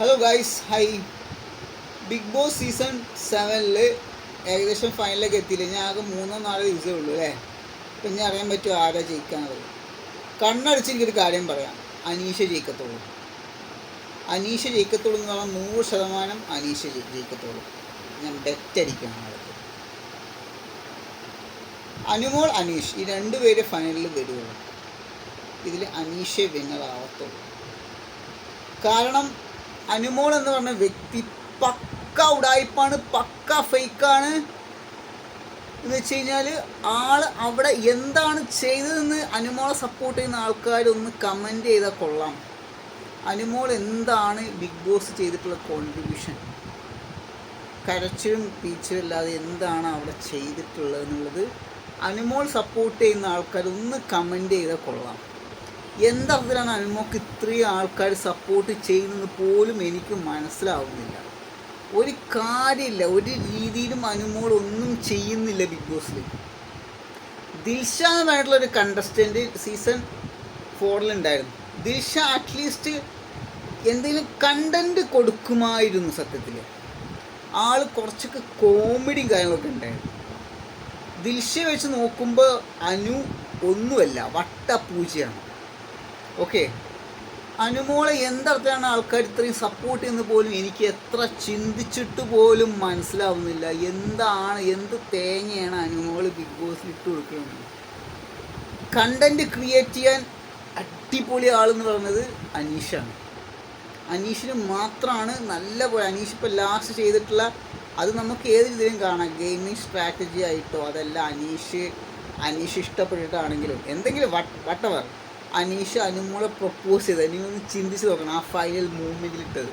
Hello guys hi Big Boss season സെവനിൽ ഏകദേശം ഫൈനലിലേക്ക് എത്തിയില്ല? ഞാൻ ആകെ മൂന്നോ നാലോ ദിവസമേ ഉള്ളൂ അല്ലേ? അപ്പം ഇനി അറിയാൻ പറ്റുമോ ആരാ ജയിക്കാനുള്ളത്? കണ്ണടിച്ച് എനിക്കൊരു കാര്യം പറയാം. അനീഷ ജയിക്കത്തുള്ളൂ. അനീഷ ജയിക്കത്തുള്ളൂ എന്ന് പറഞ്ഞാൽ നൂറ് ശതമാനം അനീഷ ജയി- ജയിക്കത്തുള്ളൂ. ഞാൻ ബെറ്റ് അടിക്കണം അവർക്ക് അനുമോൾ അനീഷ് ഈ രണ്ട് പേര് ഫൈനലിൽ വരുള്ളൂ. ഇതിൽ അനീഷേ വിന്നറാവത്തുള്ളൂ കാരണം അനുമോൾ എന്ന് പറഞ്ഞ വ്യക്തി പക്ക ഉടായ്പാണ് പക്ക ഫേക്കാണ്. എന്ന് വെച്ച് കഴിഞ്ഞാൽ ആൾ അവിടെ എന്താണ് ചെയ്തതെന്ന് അനുമോളെ സപ്പോർട്ട് ചെയ്യുന്ന ആൾക്കാർ ഒന്ന് കമന്റ് ചെയ്താൽ കൊള്ളാം. അനുമോൾ എന്താണ് ബിഗ് ബോസ് ചെയ്തിട്ടുള്ള കോൺട്രിബ്യൂഷൻ കരച്ചിലും പീച്ചിലും അല്ലാതെ എന്താണ് അവിടെ ചെയ്തിട്ടുള്ളത് എന്നുള്ളത് അനുമോൾ സപ്പോർട്ട് ചെയ്യുന്ന ആൾക്കാർ ഒന്ന് കമന്റ് ചെയ്താൽ കൊള്ളാം. എന്തർത്ഥത്തിലാണ് അൽമോക്ക് ഇത്രയും ആൾക്കാർ സപ്പോർട്ട് ചെയ്യുന്നത് പോലും എനിക്ക് മനസ്സിലാവുന്നില്ല. ഒരു കാര്യമില്ല ഒരു രീതിയിലും അനുമോൾ ഒന്നും ചെയ്യുന്നില്ല ബിഗ് ബോസിൽ ദിൽഷ കണ്ടസ്റ്റന്റ് ഒരു സീസൺ ഫോറിലുണ്ടായിരുന്നു ദിൽഷ അറ്റ്ലീസ്റ്റ് എന്തെങ്കിലും കണ്ടന്റ് കൊടുക്കുമായിരുന്നു സത്യത്തിൽ ആൾ കുറച്ചൊക്കെ കോമഡിയും കാര്യങ്ങളൊക്കെ ഉണ്ടായിരുന്നു. ദിൽഷയെ വെച്ച് നോക്കുമ്പോൾ അനു ഒന്നുമല്ല വട്ടപ്പൂച്ചയാണ് ഓക്കെ. അനുമോളെ എന്തർത്ഥമാണ് ആൾക്കാർ ഇത്രയും സപ്പോർട്ട് ചെയ്യുന്ന പോലും എനിക്ക് എത്ര ചിന്തിച്ചിട്ട് പോലും മനസ്സിലാവുന്നില്ല. എന്താണ് എന്ത് തേങ്ങയാണ് അനുമോൾ ബിഗ് ബോസിൽ ഇട്ട് കൊടുക്കുന്നത്? കണ്ടന്റ് ക്രിയേറ്റ് ചെയ്യാൻ അടിപൊളി ആളെന്ന് പറയുന്നത് അനീഷാണ്. അനീഷിന് മാത്രമാണ് നല്ല പോലെ അനീഷ് ഇപ്പോൾ ലാസ്റ്റ് ചെയ്തിട്ടുള്ള അത് നമുക്ക് ഏത് രീതിയിലും കാണാം. ഗെയിമിംഗ് സ്ട്രാറ്റജി ആയിട്ടോ അതല്ല അനീഷ് അനീഷ് ഇഷ്ടപ്പെട്ടിട്ടാണെങ്കിലും. എന്തെങ്കിലും വട്ടവർ അനീഷ് അനുമോളെ പ്രപ്പോസ് ചെയ്തത്. ഇനി ഒന്ന് ചിന്തിച്ച് നോക്കണം ആ ഫൈനൽ മൂവ്മെന്റിൽ ഇട്ടത്.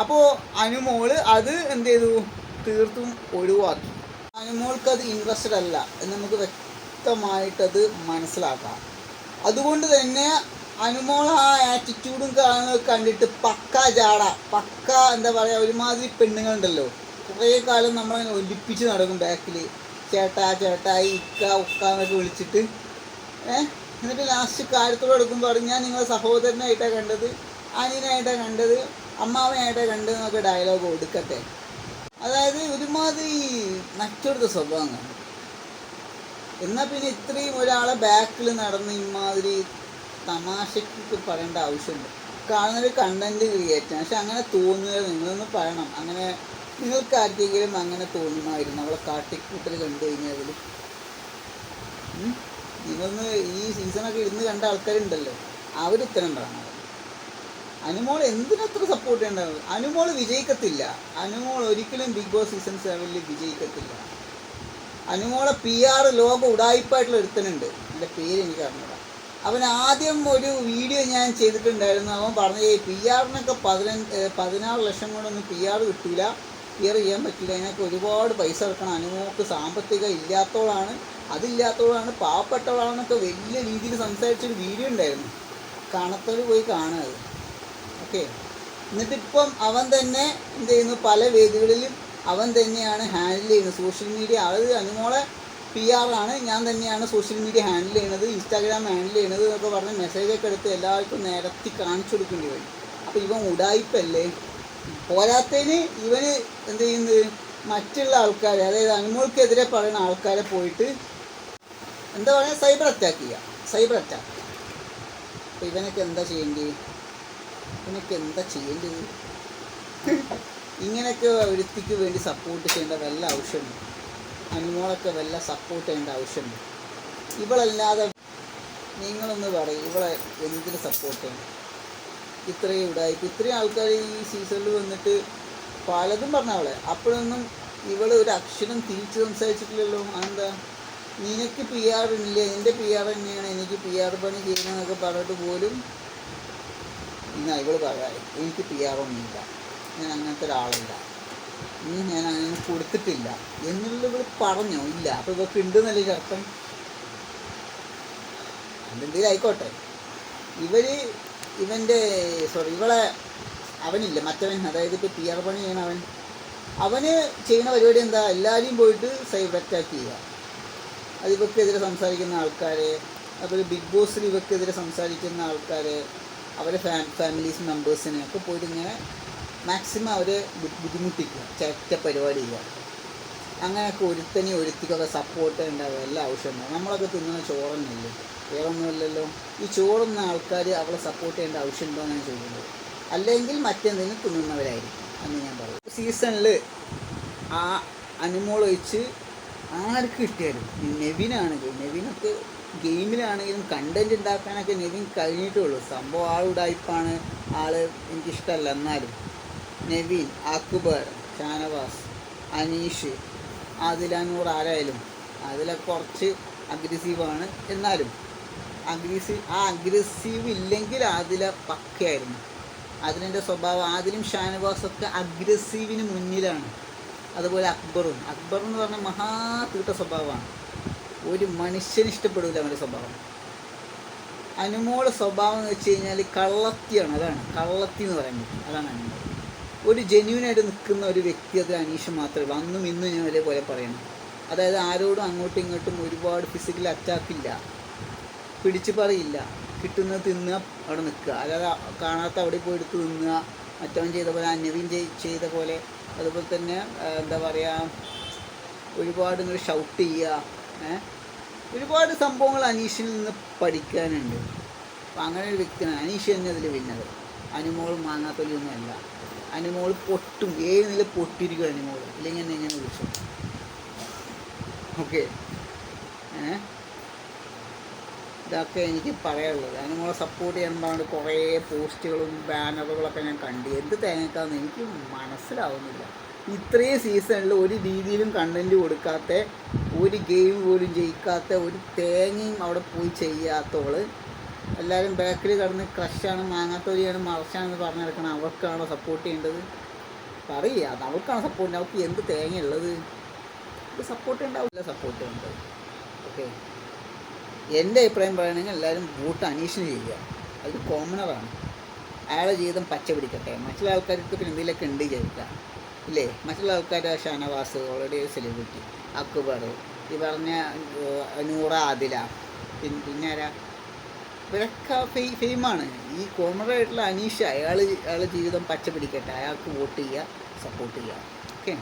അപ്പോൾ അനുമോൾ അത് എന്ത് ചെയ്തു? തീർത്തും ഒഴിവാക്കി. അനുമോൾക്ക് അത് ഇൻട്രസ്റ്റഡ് അല്ല. എന്ന് നമുക്ക് വ്യക്തമായിട്ടത് മനസ്സിലാക്കാം. അതുകൊണ്ട് തന്നെ അനുമോൾ ആ ആറ്റിറ്റ്യൂഡും കാര്യങ്ങളൊക്കെ കണ്ടിട്ട് പക്ക ജാട പക്ക എന്താ പറയുക ഒരുമാതിരി പെണ്ണുങ്ങളുണ്ടല്ലോ. കുറേ കാലം നമ്മളങ്ങനെ ഒലിപ്പിച്ച് നടക്കും ബാക്കിൽ ചേട്ടാ ചേട്ടാ ഇക്ക ഉക്ക എന്നൊക്കെ വിളിച്ചിട്ട്. ഏഹ് എന്നിട്ട് ലാസ്റ്റ് കാര്യത്തോടെ എടുക്കുമ്പോൾ പറഞ്ഞു ഞാൻ നിങ്ങളെ സഹോദരനായിട്ടാണ് കണ്ടത് അനിയനായിട്ടാണ് കണ്ടത് അമ്മാവനായിട്ടാണ് കണ്ടത് എന്നൊക്കെ ഡയലോഗ് കൊടുക്കട്ടെ അതായത് ഒരുമാതിരി നച്ചെടുത്ത സ്വഭാവം എന്നാൽ പിന്നെ ഇത്രയും ഒരാളെ ബാക്കിൽ നടന്ന് ഇമാതിരി തമാശയ്ക്ക് പറയേണ്ട ആവശ്യമുണ്ട്. കാണുന്നൊരു കണ്ടന്റ് ക്രിയേറ്റ് പക്ഷെ അങ്ങനെ തോന്നുക നിങ്ങളൊന്ന് പറയണം. അങ്ങനെ നിങ്ങൾക്ക് ആർക്കെങ്കിലും അങ്ങനെ തോന്നുമായിരുന്നു. അവളെ കാട്ടിക്കൂട്ടൽ കണ്ടു കഴിഞ്ഞാൽ ഉം? ഇതൊന്ന് ഈ സീസണൊക്കെ ഇരുന്ന് കണ്ട ആൾക്കാരുണ്ടല്ലോ അവർ ഉത്തരം ഉണ്ടാകണം അനുമോൾ എന്തിനത്ര സപ്പോർട്ട് ചെയ്യേണ്ടത് അനുമോൾ വിജയിക്കത്തില്ല. അനുമോൾ ഒരിക്കലും ബിഗ് ബോസ് സീസൺ സെവനിൽ വിജയിക്കത്തില്ല. അനുമോളെ പി ആർ ലോക ഉടായ്പായിട്ടുള്ള ഒരുത്തനുണ്ട്. എന്റെ പേര് എനിക്ക് അറിഞ്ഞൂടാ. അവൻ ആദ്യം ഒരു വീഡിയോ ഞാൻ ചെയ്തിട്ടുണ്ടായിരുന്നു. അവൻ പറഞ്ഞു പി ആറിനൊക്കെ പതിനഞ്ച് പതിനാറ് ലക്ഷം കൊണ്ടൊന്നും പി ആർ കിട്ടില്ല ആർ ചെയ്യാൻ പറ്റില്ല. അതിനൊക്കെ ഒരുപാട് പൈസ ഇറക്കണം അനുമോക്ക് സാമ്പത്തികം ഇല്ലാത്തവളാണ് അതില്ലാത്തവളാണ് പാവപ്പെട്ടവളാണെന്നൊക്കെ വലിയ രീതിയിൽ സംസാരിച്ചൊരു വീഡിയോ ഉണ്ടായിരുന്നു. കാണാത്തവർ പോയി കാണുക. ഓക്കെ എന്നിട്ടിപ്പം അവൻ തന്നെ എന്ത് ചെയ്യുന്നു? പല വേദികളിലും അവൻ തന്നെയാണ് ഹാൻഡിൽ ചെയ്യുന്നത്. സോഷ്യൽ മീഡിയ അത് അനുമോളെ പി ആറാണ് ഞാൻ തന്നെയാണ് സോഷ്യൽ മീഡിയ ഹാൻഡിൽ ചെയ്യുന്നത്. ഇൻസ്റ്റാഗ്രാം ഹാൻഡിൽ ചെയ്യുന്നത് എന്നൊക്കെ പറഞ്ഞ് മെസ്സേജൊക്കെ എടുത്ത് എല്ലാവർക്കും നേരത്തി കാണിച്ചു കൊടുക്കേണ്ടി വരും. അപ്പോൾ ഇവൻ ഉടായിപ്പല്ലേ? പോരാത്തതിന് ഇവന് എന്ത് ചെയ്യുന്നത്? മറ്റുള്ള ആൾക്കാരെ അതായത് അനുമോൾക്കെതിരെ പറയുന്ന ആൾക്കാരെ പോയിട്ട് എന്താ പറയുക സൈബർ അറ്റാക്ക് ചെയ്യുക. Cyber attack. അപ്പോൾ ഇവനൊക്കെ എന്താ ചെയ്യേണ്ടത്? ഇവനൊക്കെ എന്താ ചെയ്യേണ്ടത്? ഇങ്ങനെയൊക്കെ ഒരുത്തിക്ക് വേണ്ടി സപ്പോർട്ട് ചെയ്യേണ്ട വല്ല ആവശ്യമുണ്ട് അനുമോളൊക്കെ വല്ല സപ്പോർട്ട് ചെയ്യേണ്ട ആവശ്യമുണ്ട് ഇവളല്ലാതെ നിങ്ങളൊന്ന് പറയും ഇവളെ എന്തിന് സപ്പോർട്ട് ചെയ്യണം? ഇത്രയും ഇടായിപ്പോൾ ഇത്രയും ആൾക്കാർ ഈ സീസണിൽ വന്നിട്ട് പലതും പറഞ്ഞ അവളെ. അപ്പോഴൊന്നും ഇവൾ ഒരു അക്ഷരം തിരിച്ച് സംസാരിച്ചിട്ടില്ലല്ലോ. അതെന്താ? നിനക്ക് പി ആർ ഇല്ല? എന്റെ പി ആർ തന്നെയാണ്. എനിക്ക് പി ആർ പണി ചെയ്യണമെന്നൊക്കെ പറഞ്ഞിട്ട് പോലും ഇന്ന് ഇവൾ പറയാം എനിക്ക് പി ആർ ഒന്നുമില്ല. ഞാൻ അങ്ങനത്തെ ഒരാളല്ല. ഇനി ഞാൻ അങ്ങനെ കൊടുത്തിട്ടില്ല. എന്നുള്ള ഇവൾ പറഞ്ഞോ? ഇല്ല. അപ്പോൾ ഇവർക്ക് ഉണ്ടെന്നല്ലേ ഇതിന്റെ അർത്ഥം എന്തെങ്കിലും ആയിക്കോട്ടെ. ഇവർ ഇവന്റെ സോറി ഇവളെ അവനില്ല മറ്റവൻ അതായത് ഇപ്പോൾ പി ആർ പണി ചെയ്യണ അവൻ. അവന് ചെയ്യുന്ന പരിപാടി എന്താ? എല്ലാവരെയും പോയിട്ട് സൈബർ അറ്റാക്ക് ചെയ്യുക. അത് ഇവക്കെതിരെ സംസാരിക്കുന്ന ആൾക്കാരെ അതുപോലെ ബിഗ് ബോസിൽ ഇവക്കെതിരെ സംസാരിക്കുന്ന ആൾക്കാരെ അവരെ ഫാ ഫാമിലീസ് മെമ്പേഴ്സിനെ ഒക്കെ പോയിട്ട് ഇങ്ങനെ മാക്സിമം അവരെ ബുദ്ധിമുട്ടിക്കുക ചേട്ട പരിപാടി ചെയ്യുക. അങ്ങനെയൊക്കെ ഒരുത്തനെ ഒരുത്തിക്കൊക്കെ സപ്പോർട്ട് ഉണ്ടാവുക എല്ലാ ആവശ്യമുണ്ടാവും നമ്മളൊക്കെ തിന്നുന്ന ചോറന്നല്ലേ വേറെ ഒന്നുമില്ലല്ലോ ഈ ചോറുന്ന ആൾക്കാർ അവളെ സപ്പോർട്ട് ചെയ്യേണ്ട ആവശ്യമുണ്ടോ എന്നാണ് ചോദിക്കുന്നത്. അല്ലെങ്കിൽ മറ്റെന്തെങ്കിലും തിന്നുന്നവരായിരിക്കും എന്ന് ഞാൻ പറയും. സീസണിൽ ആ അനുമോൾ ഒഴിച്ച് ആർക്ക് കിട്ടിയാലും ഈ നെവിനാണെങ്കിൽ നെവിനൊക്കെ ഗെയിമിലാണെങ്കിലും കണ്ടന്റ് ഉണ്ടാക്കാനൊക്കെ നെവിൻ കഴിഞ്ഞിട്ടേ ഉള്ളൂ സംഭവം ആൾ ഉടായ്പാണ് ആൾ എനിക്കിഷ്ടമല്ല. എന്നാലും നെവിൻ അക്ബർ ഷാനവാസ് അനീഷ് അതിലാനൂർ ആരായാലും അതിലൊക്കെ കുറച്ച് അഗ്രസീവാണ് എന്നാലും അഗ്രസീവ് ആ അഗ്രസീവ് ഇല്ലെങ്കിൽ ആദില പക്കയായിരുന്നു. അതിലിന്റെ സ്വഭാവം ആദിലും ഷാനവാസൊക്കെ അഗ്രസീവിന് മുന്നിലാണ്. അതുപോലെ അക്ബറും. അക്ബർ എന്ന് പറഞ്ഞാൽ മഹാ തീട്ട സ്വഭാവമാണ്. ഒരു മനുഷ്യന് ഇഷ്ടപ്പെടില്ല അവന്റെ സ്വഭാവം. അനുമോള സ്വഭാവം എന്ന് വെച്ച് കഴിഞ്ഞാൽ കള്ളത്തിയാണ്. അതാണ്. കള്ളത്തി എന്ന് പറയാൻ പറ്റും അതാണ് അനുമോൾ. ഒരു ജെന്യൂനായിട്ട് നിൽക്കുന്ന ഒരു വ്യക്തി അത് അനീഷ് മാത്രമേ ഉള്ളൂ. അന്നും ഇന്നും ഞാൻ ഒരേപോലെ പറയണം. അതായത് ആരോടും അങ്ങോട്ടും ഇങ്ങോട്ടും ഒരുപാട് ഫിസിക്കൽ അറ്റാക്കില്ല പിടിച്ച് പറയില്ല. കിട്ടുന്നത് തിന്നുക അവിടെ നിൽക്കുക. അല്ലാതെ കാണാത്ത അവിടെ പോയി എടുത്ത് തിന്നുക മറ്റവൻ ചെയ്ത പോലെ അന്യവീൻ ചെയ്ത പോലെ അതുപോലെ തന്നെ എന്താ പറയുക ഒരുപാട് ഇങ്ങനെ ഷൗട്ട് ചെയ്യുക? ഒരുപാട് സംഭവങ്ങൾ അനീഷിൽ നിന്ന് പഠിക്കാനുണ്ട്. അപ്പം അങ്ങനെ ഒരു വ്യക്തിയാണ് അനീഷ് തന്നെ അതിൽ വിന്നത്. അനുമോൾ മാങ്ങാത്തൊലിയൊന്നും അല്ല അനുമോൾ പൊട്ടും. ഏഴ് നില പൊട്ടിയിരിക്കും അനുമോൾ? ഇല്ലെങ്കിൽ എന്നെ ഞാൻ വിളിച്ചു ഓക്കെ. ഏ? ഇതൊക്കെ എനിക്ക് പറയാനുള്ളത് അനുമോളെ സപ്പോർട്ട് ചെയ്യാൻ പറഞ്ഞിട്ട് കുറേ പോസ്റ്റുകളും ബാനറുകളൊക്കെ ഞാൻ കണ്ടു. എന്ത് തേങ്ങക്കാന്ന് എനിക്ക് മനസ്സിലാവുന്നില്ല. ഇത്രയും സീസണിൽ ഒരു രീതിയിലും കണ്ടന്റ് കൊടുക്കാത്ത ഒരു ഗെയിം പോലും ജയിക്കാത്ത ഒരു തേങ്ങയും അവിടെ പോയി ചെയ്യാത്തവൾ എല്ലാവരും ബാക്കിൽ കടന്ന് ക്രഷാണ് മാങ്ങാത്തൊലിയാണ് മറച്ചാണെന്ന് പറഞ്ഞു നടക്കണം അവർക്കാണോ സപ്പോർട്ട് ചെയ്യേണ്ടത്? പറയുക അത് അവൾക്കാണ് സപ്പോർട്ട് അവൾക്ക് എന്ത് തേങ്ങയുള്ളത് സപ്പോർട്ട് ഉണ്ടാവില്ല സപ്പോർട്ട് ഉണ്ട് ഓക്കെ എന്റെ അഭിപ്രായം പറയുകയാണെങ്കിൽ എല്ലാവരും വോട്ട് അനീഷിന് ചെയ്യുക. അത് കോമണറാണ് അയാളെ ജീവിതം പച്ച പിടിക്കട്ടെ. മറ്റുള്ള ആൾക്കാർക്ക് പിന്നെ എന്തെങ്കിലുമൊക്കെ ഉണ്ട് ചോദിക്കുക. ഇല്ലേ? മറ്റുള്ള ആൾക്കാരുടെ ഷാനവാസ് ഓൾറെഡി ഒരു സെലിബ്രിറ്റി അക്ബർ ഈ പറഞ്ഞ നൂറ ആദില പിന്നെ ആരാ? ഇവരൊക്കെ ഫെയ് ഫെയിമാണ് ഈ കോമണറായിട്ടുള്ള അനീഷ അയാൾ അയാളുടെ ജീവിതം പച്ച പിടിക്കട്ടെ. അയാൾക്ക് വോട്ട് ചെയ്യുക സപ്പോർട്ട് ചെയ്യുക. ഓക്കെ